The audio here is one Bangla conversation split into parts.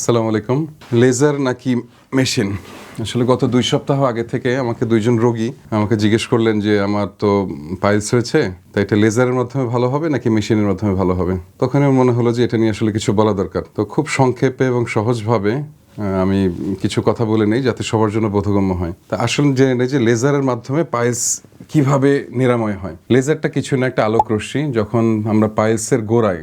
আসসালামু আলাইকুম। লেজার নাকি মেশিন? আসলে গত দুই সপ্তাহ আগে থেকে আমাকে দুইজন রোগী আমাকে জিজ্ঞেস করলেন যে, আমার তো পাইলস হয়েছে তাই এটা লেজারের মাধ্যমে ভালো হবে নাকি মেশিনের মাধ্যমে ভালো হবে? তখন আমার মনে হলো যে, এটা নিয়ে আসলে কিছু বলা দরকার। তো খুব সংক্ষেপে এবং সহজভাবে আমি কিছু কথা বলে নেই যাতে সবার জন্য বোধগম্য হয়। তা আসলে জেনে নেই যে, লেজারের মাধ্যমে পাইলস কীভাবে নিরাময় হয়? লেজারটা কিছু না, একটা আলোক রশ্মি যখন আমরা পাইলসের গোড়ায়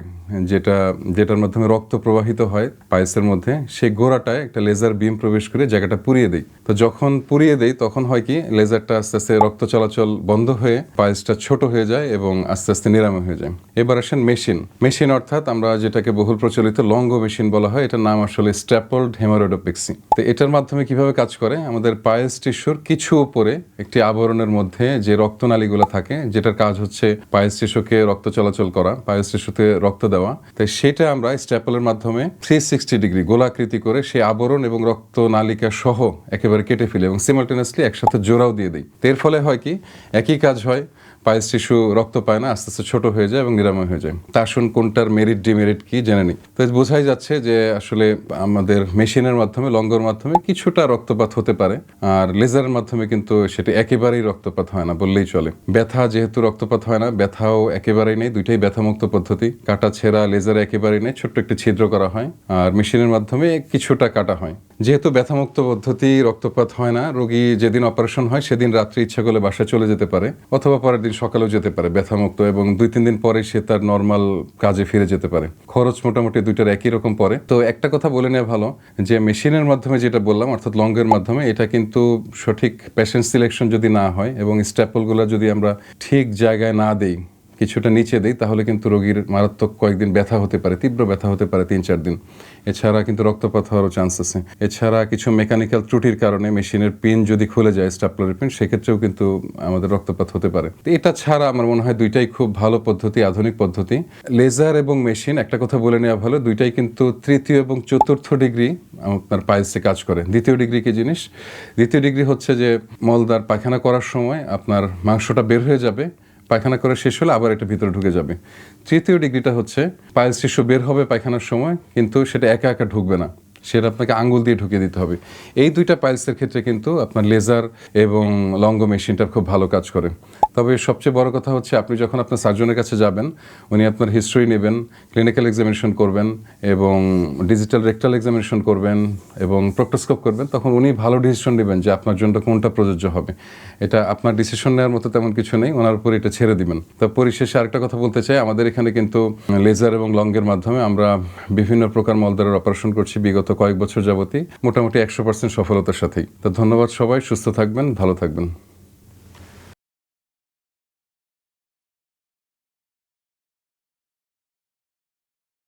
যেটা, যেটার মাধ্যমে রক্ত প্রবাহিত হয় পায়েসের মধ্যে, সেই গোড়াটায় একটা লেজার বিম প্রবেশ করে জায়গাটা পুড়িয়ে দেয়। তো যখন পুড়িয়ে দেয়, তখন হয় কি, লেজারটা আস্তে আস্তে রক্ত চলাচল বন্ধ হয়ে পায়েসটা ছোট হয়ে যায় এবং আস্তে আস্তে নিরাময় হয়ে যায়। এবার আসেন মেশিন। মেশিন অর্থাৎ আমরা যেটাকে বহুল প্রচলিত লঙ্গ মেশিন বলা হয়, এটার নাম আসলে স্ট্যাপল্ড হেমারোডোপেক্সি। তো এটার মাধ্যমে কীভাবে কাজ করে, আমাদের পায়েস টিস্যুর কিছু উপরে একটি আবরণের মধ্যে যে রক্তনালীগুলো থাকে, যেটার কাজ হচ্ছে পায়েস টিস্যুকে রক্ত চলাচল করা, পায়েস টিস্যুতে রক্ত দেওয়া তাই সেটা আমরা স্ট্যাপলের মাধ্যমে থ্রি সিক্সটি ডিগ্রি গোলাকৃতি করে সেই আবরণ এবং রক্ত নালিকা সহ একেবারে কেটে ফেলি এবং সিমালটেনিয়াসলি একসাথে জোড়াও দিয়ে দিই। এর ফলে হয় কি? একই কাজ হয় পাইলস টিস্যু রক্ত পায় না, আস্তে আস্তে ছোট হয়ে যায় এবং নিরাময় হয়ে যায়। তা আসুন কোনটার মেরিট ডিমেরিট কি জেনে নিই। তো বোঝাই যাচ্ছে যে আসলে আমাদের মেশিনের মাধ্যমে, লঙ্গর মাধ্যমে কিছুটা রক্তপাত হতে পারে। আর লেজারের মাধ্যমে কিন্তু সেটা একেবারেই রক্তপাত হয় না, বললেই চলে। ব্যথা যেহেতু রক্তপাত হয় না, ব্যথাও একেবারেই নেই, দুইটাই ব্যথামুক্ত পদ্ধতি। কাটা ছেঁড়া লেজার একেবারেই নেই, ছোট্ট একটি ছিদ্র করা হয়। আর মেশিনের মাধ্যমে কিছুটা কাটা হয়। যেহেতু ব্যথামুক্ত পদ্ধতি রক্তপাত হয় না, রোগী যেদিন অপারেশন হয়, সেদিন রাত্রে ইচ্ছা করলে বাসায় চলে যেতে পারে, অথবা পরের দিন সকালেও যেতে পারে, ব্যথামুক্ত, এবং দুই, তিন দিন পরে সে তার নর্মাল কাজে ফিরে যেতে পারে। খরচ মোটামুটি দুইটার একই রকম পড়ে তো একটা কথা বলে নেওয়া ভালো, যে মেশিনের মাধ্যমে যেটা বললাম, অর্থাৎ লঙ্গের মাধ্যমে, এটা কিন্তু সঠিক পেশেন্ট সিলেকশন যদি না হয়, এবং স্ট্যাপলগুলো যদি আমরা ঠিক জায়গায় না দেই কিছুটা নিচে দেই, তাহলে কিন্তু রোগীর মারাত্মক কয়েকদিন ব্যথা হতে পারে, তীব্র ব্যথা হতে পারে তিন চার দিন। এছাড়া কিন্তু রক্তপাত হওয়ারও চান্স আছে। এছাড়া কিছু মেকানিক্যাল ত্রুটির কারণে মেশিনের পিন যদি খুলে যায় স্টাপলারের পিন সেক্ষেত্রেও কিন্তু আমাদের রক্তপাত হতে পারে। তো এটা ছাড়া আমার মনে হয় দুইটাই খুব ভালো পদ্ধতি, আধুনিক পদ্ধতি। লেজার এবং মেশিন একটা কথা বলে নেওয়া ভালো, দুইটাই কিন্তু তৃতীয় এবং চতুর্থ ডিগ্রি আপনার পাইলসে কাজ করে। দ্বিতীয় ডিগ্রি কি জিনিস? দ্বিতীয় ডিগ্রি হচ্ছে যে মলদার পায়খানা করার সময় আপনার মাংসটা বের হয়ে যাবে পায়খানা করে শেষ হলে আবার এটা ভিতরে ঢুকে যাবে। তৃতীয় ডিগ্রিটা হচ্ছে পায়ের শিশু বের হবে পায়খানার সময়, কিন্তু সেটা একা একা ঢুকবে না। সেটা আপনাকে আঙ্গুল দিয়ে ঢুকিয়ে দিতে হবে। এই দুইটা পাইলসের ক্ষেত্রে কিন্তু আপনার লেজার এবং লঙ্গ মেশিনটা খুব ভালো কাজ করে। তবে সবচেয়ে বড় কথা হচ্ছে, আপনি যখন আপনার সার্জনের কাছে যাবেন, উনি আপনার হিস্ট্রি নেবেন ক্লিনিক্যাল এক্সামিনেশন করবেন এবং ডিজিটাল রেকটাল এক্সামিনেশন করবেন এবং প্রক্টোস্কোপ করবেন, তখন উনি ভালো ডিসিশন নেবেন যে আপনার জন্য কোনটা প্রযোজ্য হবে। এটা আপনার ডিসিশন নেওয়ার মতো তেমন কিছু নেই, ওনার উপর এটা ছেড়ে দিবেন। তো পরিশেষে আরেকটা কথা বলতে চাই, আমাদের এখানে কিন্তু লেজার এবং লঙ্গের মাধ্যমে আমরা বিভিন্ন প্রকার মলদারের অপারেশন করছি, বিগত কয়েক বছর যাবতই মোটামুটি একশো পার্সেন্ট সফলতার সাথেই। তো ধন্যবাদ সবাই, সুস্থ থাকবেন, ভালো থাকবেন।